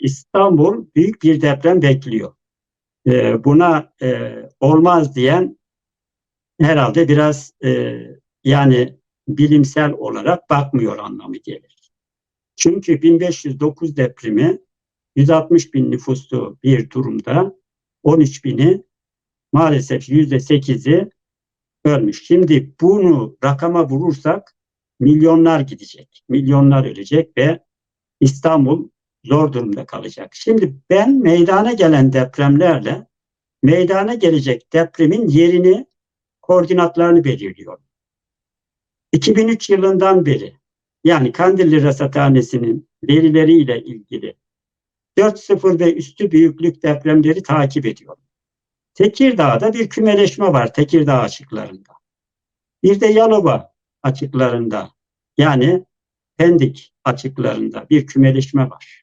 İstanbul büyük bir deprem bekliyor. E, buna e, olmaz diyen herhalde biraz e, yani bilimsel olarak bakmıyor anlamı gelir. Çünkü 1509 depremi 160 bin nüfuslu bir durumda 13 bini maalesef %8'i ölmüş. Şimdi bunu rakama vurursak milyonlar gidecek, milyonlar ölecek ve İstanbul zor durumda kalacak. Şimdi ben meydana gelen depremlerle meydana gelecek depremin yerini, koordinatlarını belirliyorum. 2003 yılından beri yani Kandilli Rasathanesi'nin verileriyle ilgili 4.0 ve üstü büyüklük depremleri takip ediyorum. Tekirdağ'da bir kümeleşme var Tekirdağ açıklarında. Bir de Yalova açıklarında yani Pendik açıklarında bir kümeleşme var.